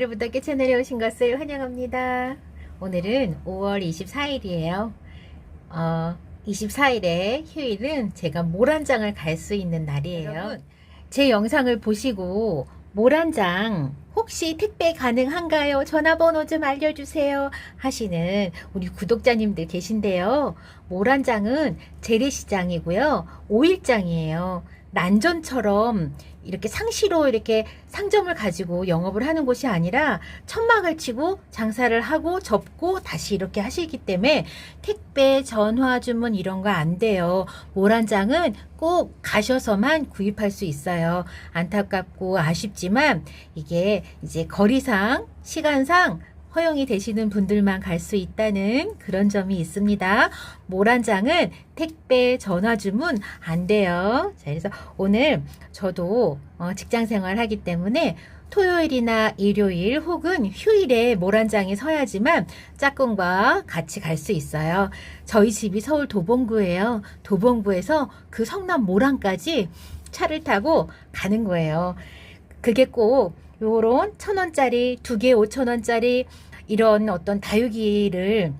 이름부터 채널에 오신 것을 환영합니다. 오늘은 5월 24일이에요. 어, 24일에 휴일은 제가 모란장을 갈 수 있는 날이에요. 여러분, 제 영상을 보시고 모란장 혹시 택배 가능한가요? 전화번호 좀 알려주세요. 하시는 우리 구독자님들 계신데요. 모란장은 재래시장이고요. 5일장이에요. 난전처럼 이렇게 상시로 이렇게 상점을 가지고 영업을 하는 곳이 아니라 천막을 치고 장사를 하고 접고 다시 이렇게 하시기 때문에 택배, 전화 주문 이런 거 안 돼요. 모란 장은 꼭 가셔서만 구입할 수 있어요. 안타깝고 아쉽지만 이게 이제 거리상, 시간상 허용이 되시는 분들만 갈 수 있다는 그런 점이 있습니다. 모란장은 택배, 전화 주문 안 돼요. 자, 그래서 오늘 저도 어, 직장 생활 하기 때문에 토요일이나 일요일 혹은 휴일에 모란장에 서야지만 짝꿍과 같이 갈 수 있어요. 저희 집이 서울 도봉구예요. 도봉구에서 그 성남 모란까지 차를 타고 가는 거예요. 그게 꼭 요런 천 원짜리 두 개 오천 원짜리 이런 어떤 다육이를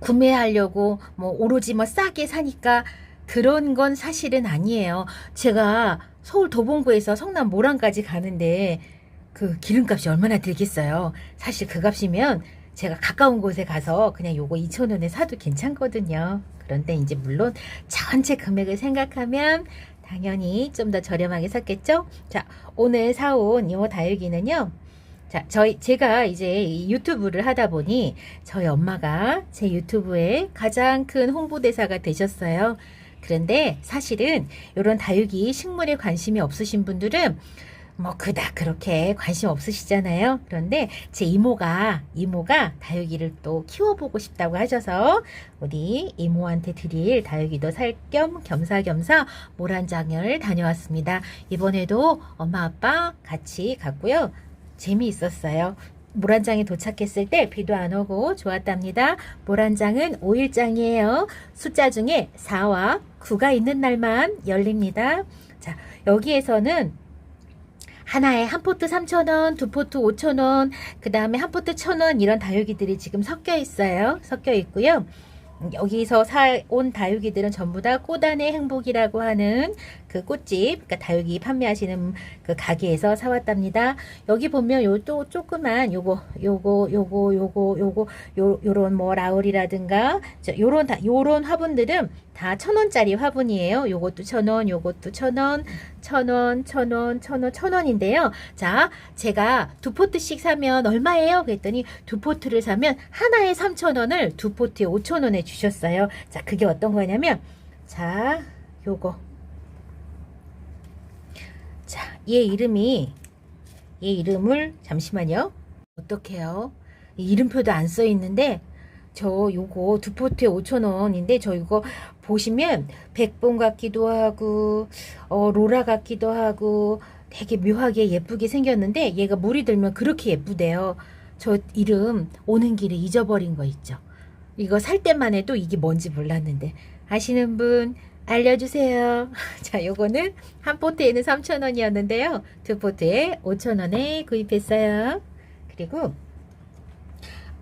구매하려고 뭐 오로지 뭐 싸게 사니까 그런 건 사실은 아니에요. 제가 서울 도봉구에서 성남 모란까지 가는데 그 기름값이 얼마나 들겠어요. 사실 그 값이면 제가 가까운 곳에 가서 그냥 요거 2,000원에 사도 괜찮거든요. 그런데 이제 물론 전체 금액을 생각하면 당연히 좀 더 저렴하게 샀겠죠? 자, 오늘 사온 이 다육이는요. 자, 저희 제가 이제 이 유튜브를 하다 보니 저희 엄마가 제 유튜브에 가장 큰 홍보대사가 되셨어요. 그런데 사실은 이런 다육이 식물에 관심이 없으신 분들은 뭐 그닥 그렇게 관심 없으시잖아요. 그런데 제 이모가 이모가 다육이를 또 키워보고 싶다고 하셔서 우리 이모한테 드릴 다육이도 살 겸 겸사겸사 모란장을 다녀왔습니다. 이번에도 엄마 아빠 같이 갔고요. 재미있었어요. 모란장에 도착했을 때 비도 안 오고 좋았답니다. 모란장은 5일장이에요. 숫자 중에 4와 9가 있는 날만 열립니다. 자, 여기에서는 하나에 한 포트 3,000원, 두 포트 5,000원, 그 다음에 한 포트 1,000원 이런 다육이들이 지금 섞여 있어요. 섞여 있고요. 여기서 사온 다육이들은 전부 다 꽃안의 행복이라고 하는 그 꽃집, 그러니까 다육이 판매하시는 그 가게에서 사왔답니다. 여기 보면 요 또 조그만 요거, 요거, 요거, 요거, 요거, 요, 요런 뭐 라울이라든가, 저, 요런 다, 요런 화분들은 다 천 원짜리 화분이에요. 요것도 천 원, 요것도 천 원, 천 원, 천 원, 천 원, 천 원인데요. 자, 제가 두 포트씩 사면 얼마예요? 그랬더니 두 포트를 사면 하나에 삼천 원을 두 포트에 오천 원에 주셨어요. 자, 그게 어떤 거냐면, 자, 요거. 자, 얘 이름이, 얘 이름을, 잠시만요. 이 이름표도 안 써 있는데, 저 요거 두 포트에 5,000원인데 저 이거 보시면 백봉 같기도 하고 어 로라 같기도 하고 되게 묘하게 예쁘게 생겼는데 얘가 물이 들면 그렇게 예쁘대요. 저 이름 오는 길에 잊어버린 거 있죠. 이거 살 때만 해도 이게 뭔지 몰랐는데 아시는 분 알려주세요. 자, 요거는 한 포트에는 3,000원이었는데요. 두 포트에 5,000원에 구입했어요. 그리고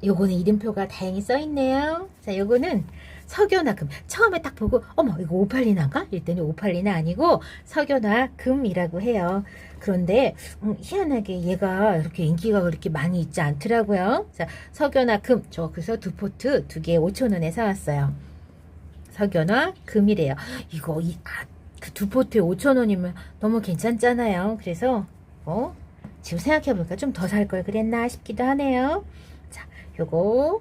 요거는 이름표가 다행히 써있네요. 자, 요거는 석연화 금. 처음에 딱 보고, 어머, 이거 오팔리나인가? 이랬더니 오팔리나 아니고 석연화 금이라고 해요. 그런데, 음, 희한하게 얘가 이렇게 인기가 그렇게 많이 있지 않더라고요. 자, 석연화 금. 저 그래서 두 포트 두 개에 5,000원에 사왔어요. 석연화 금이래요. 이거, 이, 아, 그두 포트에 5,000원이면 너무 괜찮잖아요. 그래서, 어? 지금 생각해보니까 좀 더 살 걸 그랬나 싶기도 하네요. 자, 요거,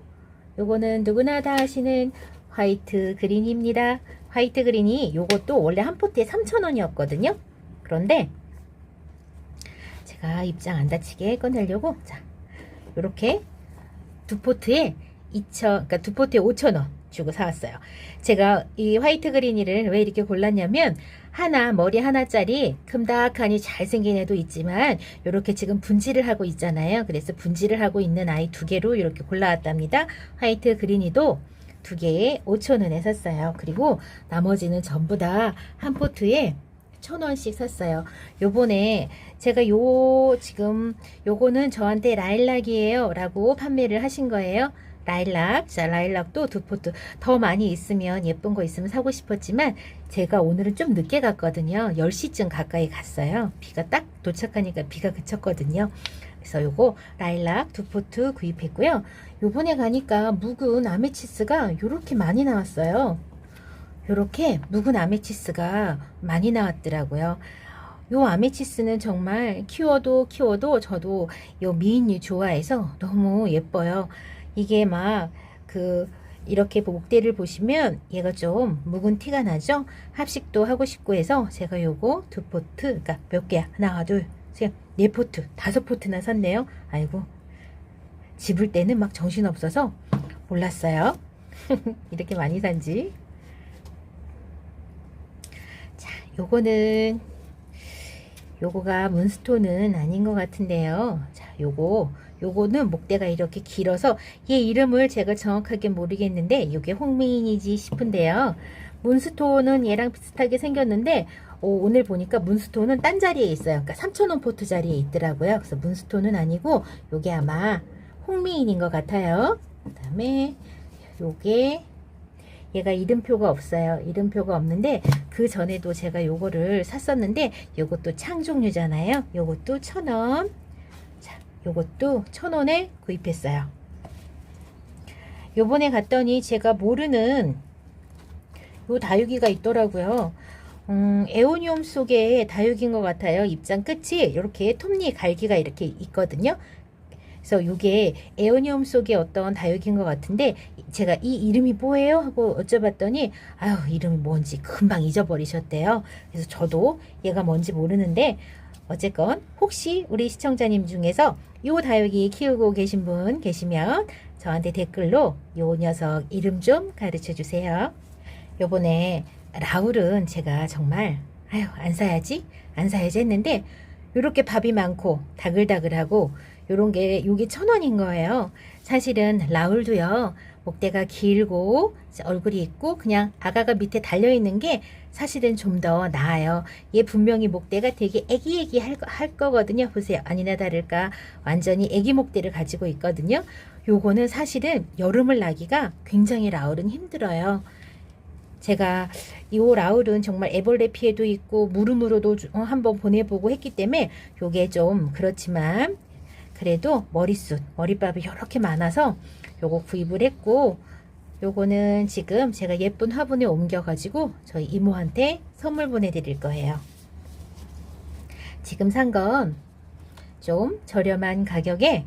요거는 누구나 다 아시는 화이트 그린입니다. 화이트 그린이 요것도 원래 한 포트에 3,000원이었거든요. 그런데 제가 입장 안 다치게 꺼내려고 자, 요렇게 두 포트에 2,000, 그러니까 두 포트에 5,000원 주고 사왔어요. 제가 이 화이트 그린이를 왜 이렇게 골랐냐면 하나 머리 하나짜리 큼닥하니 잘생긴 애도 있지만 이렇게 지금 분질을 하고 있잖아요. 그래서 분질을 하고 있는 아이 두 개로 이렇게 골라왔답니다. 화이트 그린이도 두 개에 5,000원에 샀어요. 그리고 나머지는 전부 다 한 포트에 천 원씩 샀어요. 요번에 제가 요 지금 요거는 저한테 라일락이에요 라고 판매를 하신 거예요. 라일락. 자, 라일락도 두 포트 더 많이 있으면 예쁜 거 있으면 사고 싶었지만 제가 오늘은 좀 늦게 갔거든요. 10시쯤 가까이 갔어요. 비가 딱 도착하니까 비가 그쳤거든요. 그래서 요거 라일락 두 포트 구입했고요. 요번에 가니까 묵은 아메치스가 요렇게 많이 나왔어요. 요렇게 묵은 아메치스가 많이 나왔더라고요. 요 아메치스는 정말 키워도 키워도 저도 요 미인류 좋아해서 너무 예뻐요. 이게 막 그 이렇게 목대를 보시면 얘가 좀 묵은 티가 나죠? 합식도 하고 싶고 해서 제가 요거 두 포트, 그러니까 몇 개야? 하나, 둘, 셋, 네 포트, 다섯 포트나 샀네요. 아이고 집을 때는 막 정신 없어서 몰랐어요. 이렇게 많이 산지. 자, 요거는 요거가 문스톤은 아닌 것 같은데요. 자, 요거 요거는 목대가 이렇게 길어서 얘 이름을 제가 정확하게 모르겠는데 요게 홍미인이지 싶은데요. 문스톤은 얘랑 비슷하게 생겼는데 오, 오늘 보니까 문스톤은 딴 자리에 있어요. 그러니까 3,000원 포트 자리에 있더라고요. 그래서 문스톤은 아니고 요게 아마 홍미인인 것 같아요. 그 다음에 요게 얘가 이름표가 없어요. 이름표가 없는데 그 전에도 제가 요거를 샀었는데 요것도 창 종류잖아요. 요것도 천 원. 자, 요것도 천 원에 구입했어요. 요번에 갔더니 제가 모르는 요 다육이가 있더라고요. 음, 에오니움 속에 다육인 것 같아요. 입장 끝이 이렇게 톱니 갈기가 이렇게 있거든요. 그래서 이게 에오니움 속의 어떤 다육인 것 같은데 제가 이 이름이 뭐예요? 하고 여쭤봤더니 아유 이름이 뭔지 금방 잊어버리셨대요. 그래서 저도 얘가 뭔지 모르는데 어쨌건 혹시 우리 시청자님 중에서 요 다육이 키우고 계신 분 계시면 저한테 댓글로 요 녀석 이름 좀 가르쳐 주세요. 요번에 라울은 제가 정말 아유 안 사야지 안 사야지 했는데 요렇게 밥이 많고 다글다글하고 요런 게 요게 천 원인 거예요. 사실은 라울도요. 목대가 길고 얼굴이 있고 그냥 아가가 밑에 달려 있는 게 사실은 좀 더 나아요. 얘 분명히 목대가 되게 애기애기 할, 거- 할 거거든요. 보세요. 아니나 다를까 완전히 애기 목대를 가지고 있거든요. 요거는 사실은 여름을 나기가 굉장히 라울은 힘들어요. 제가 이 라울은 정말 애벌레 피해도 있고 무름으로도 주- 어, 한번 보내보고 했기 때문에 요게 좀 그렇지만 그래도 머리숱, 머리밥이 이렇게 많아서 요거 구입을 했고 요거는 지금 제가 예쁜 화분에 옮겨가지고 저희 이모한테 선물 보내드릴 거예요. 지금 산 건 좀 저렴한 가격에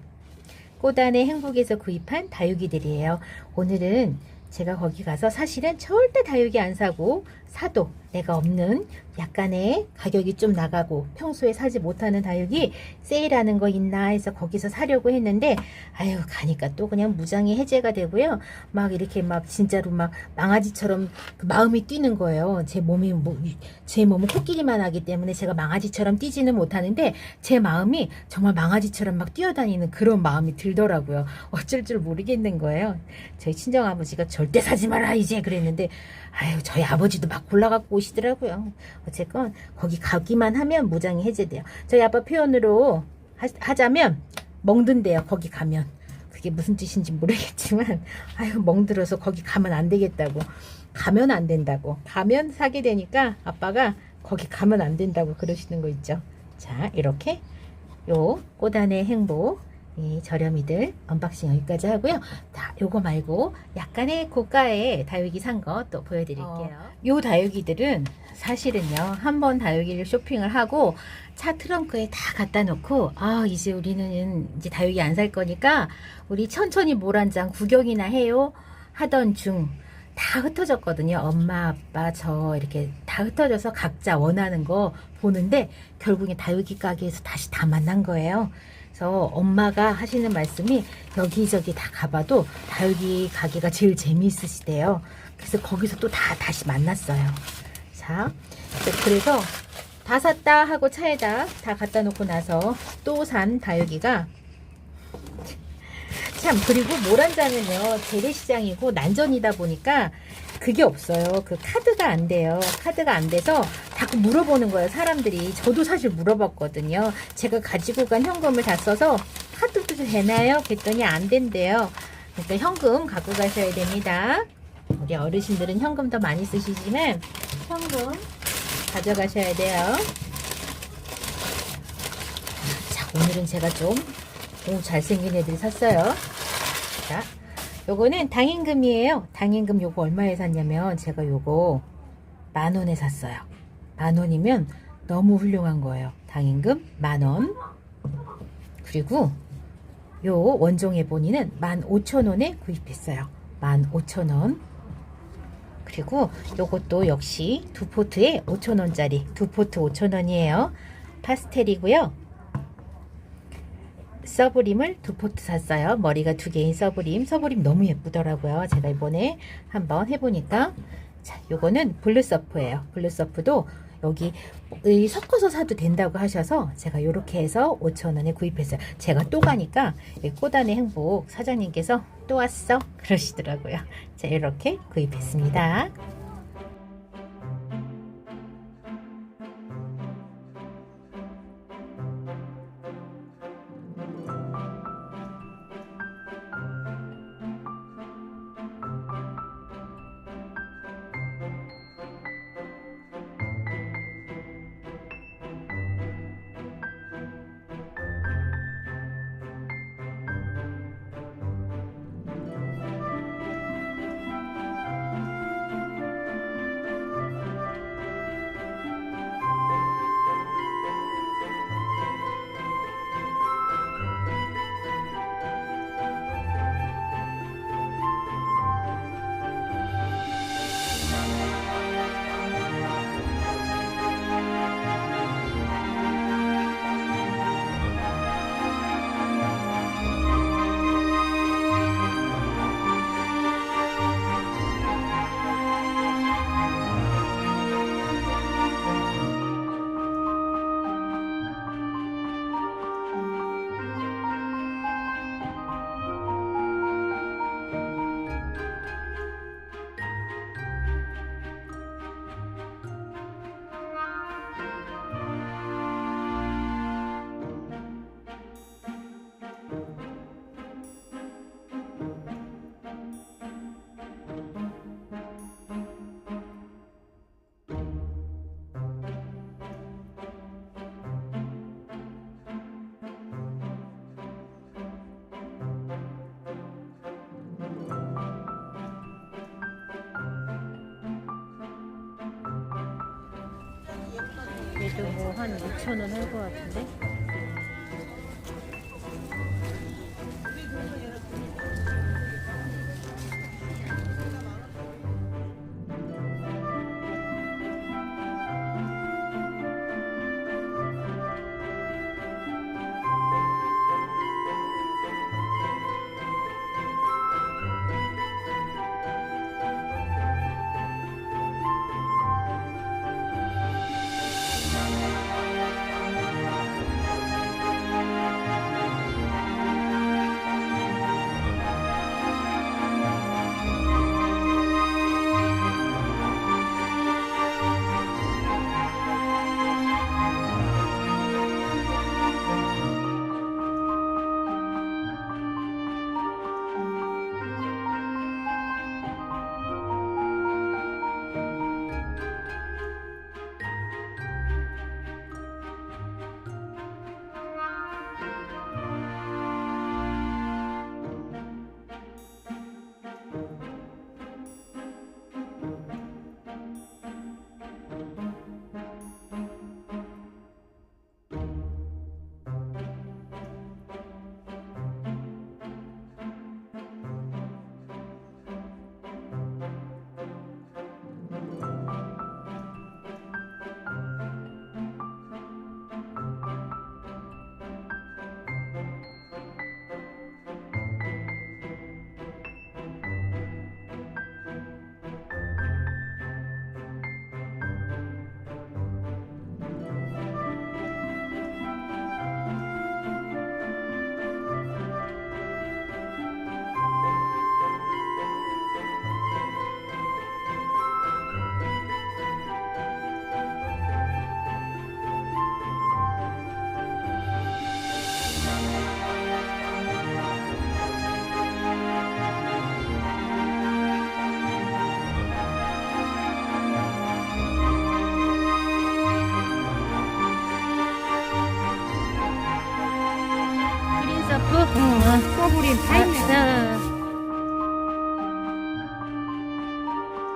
꼬단의 행복에서 구입한 다육이들이에요. 오늘은 제가 거기 가서 사실은 절대 다육이 안 사고 사도 내가 없는 약간의 가격이 좀 나가고 평소에 사지 못하는 다육이 세일하는 거 있나 해서 거기서 사려고 했는데 아유 가니까 또 그냥 무장이 해제가 되고요. 막 이렇게 막 진짜로 막 망아지처럼 그 마음이 뛰는 거예요. 제 몸이 뭐, 제 몸은 코끼리만 하기 때문에 제가 망아지처럼 뛰지는 못하는데 제 마음이 정말 망아지처럼 막 뛰어다니는 그런 마음이 들더라고요. 어쩔 줄 모르겠는 거예요. 저희 친정 아버지가 절대 사지 마라 이제 그랬는데 아유 저희 아버지도 막 골라갖고 오시더라고요. 어쨌건 거기 가기만 하면 무장이 해제돼요. 저희 아빠 표현으로 하, 자면 멍든대요 거기 가면. 그게 무슨 뜻인지 모르겠지만 아유 멍들어서 거기 가면 안 되겠다고. 가면 안 된다고. 가면 사게 되니까 아빠가 거기 가면 안 된다고 그러시는 거 있죠? 자 이렇게 요 꼬단의 행복 이 저렴이들 언박싱 여기까지 하고요. 다 요거 말고 약간의 고가의 다육이 산 거 또 보여드릴게요. 요 다육이들은 사실은요 한 번 다육이를 쇼핑을 하고 차 트렁크에 다 갖다 놓고 아 이제 우리는 이제 다육이 안 살 거니까 우리 천천히 잔 구경이나 해요 하던 중 다 흩어졌거든요. 엄마, 아빠, 저 이렇게 다 흩어져서 각자 원하는 거 보는데 결국에 다육이 가게에서 다시 다 만난 거예요. 그래서 엄마가 하시는 말씀이 여기저기 다 가봐도 다육이 가게가 제일 재미있으시대요. 그래서 거기서 또 다 다시 만났어요. 자, 그래서 다 샀다 하고 차에다 다 갖다 놓고 나서 또 산 다육이가 참 그리고 모란자는요 재래시장이고 난전이다 보니까 그게 없어요. 그 카드가 안 돼요. 카드가 안 돼서 자꾸 물어보는 거예요. 사람들이. 저도 사실 물어봤거든요. 제가 가지고 간 현금을 다 써서 카드도 되나요? 그랬더니 안 된대요. 그러니까 현금 갖고 가셔야 됩니다. 우리 어르신들은 현금 더 많이 쓰시지만 현금 가져가셔야 돼요. 자, 오늘은 제가 좀 오, 잘생긴 애들 샀어요. 자, 요거는 당임금이에요. 당임금 요거 얼마에 샀냐면 제가 요거 만 원에 샀어요. 만 원이면 너무 훌륭한 거예요. 당임금 만 원. 그리고 요 원종의 본이는 만 오천 원에 구입했어요. 만 오천 원. 그리고 요것도 역시 두 포트에 5,000원짜리 두 포트 5,000원이에요. 파스텔이고요. 서브림을 두 포트 샀어요. 머리가 두 개인 서브림. 서브림 너무 예쁘더라고요. 제가 이번에 한번 해보니까 자, 요거는 블루 서프예요. 블루 서프도 여기 이 섞어서 사도 된다고 하셔서 제가 이렇게 해서 5,000원에 구입했어요. 제가 또 가니까 이 꼬단의 행복 사장님께서 또 왔어 그러시더라고요. 자 이렇게 구입했습니다. 한 6,000원 할 것 같은데?